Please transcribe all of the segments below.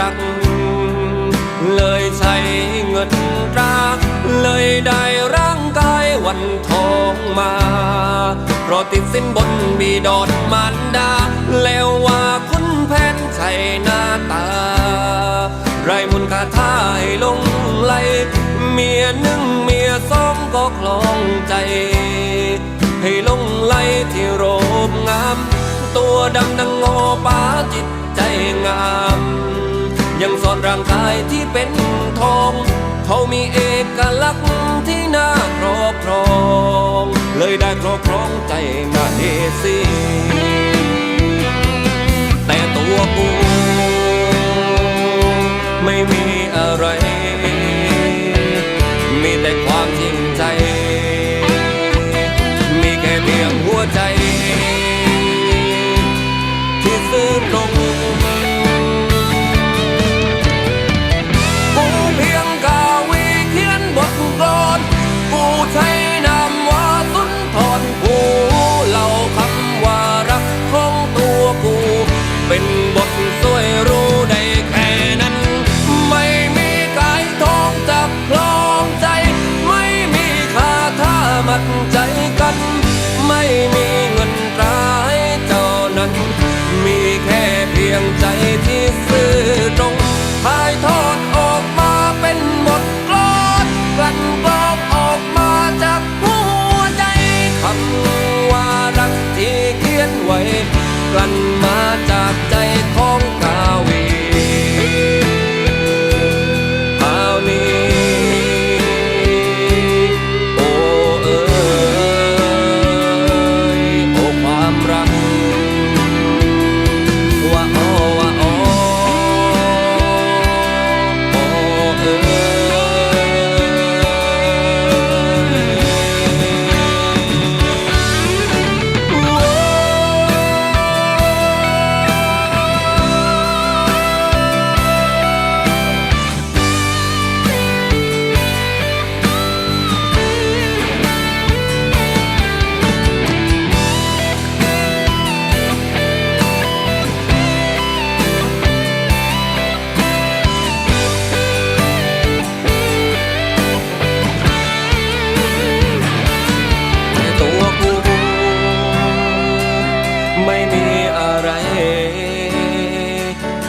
รัก เลยใช้เงินตรา เลยได้ร่างกายวันทองมา เพราะติดสินบนบีดอนมารดา แล้วว่าคุณแผนใช่หน้าตา ไรมุนคาท่ายลงไหล เมียหนึ่งเมียสองก็คลองใจ ให้ลงไหลที่โรมงาม ตัวดำดังงอป้าจิตใจงามางกายที่เป็นทอง เขามีเอกลักษณ์ที่น่าครอบครอง เลยได้ครอบครองใจมาเฮซี ใจที่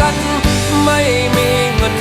กัน ไม่มีเงิน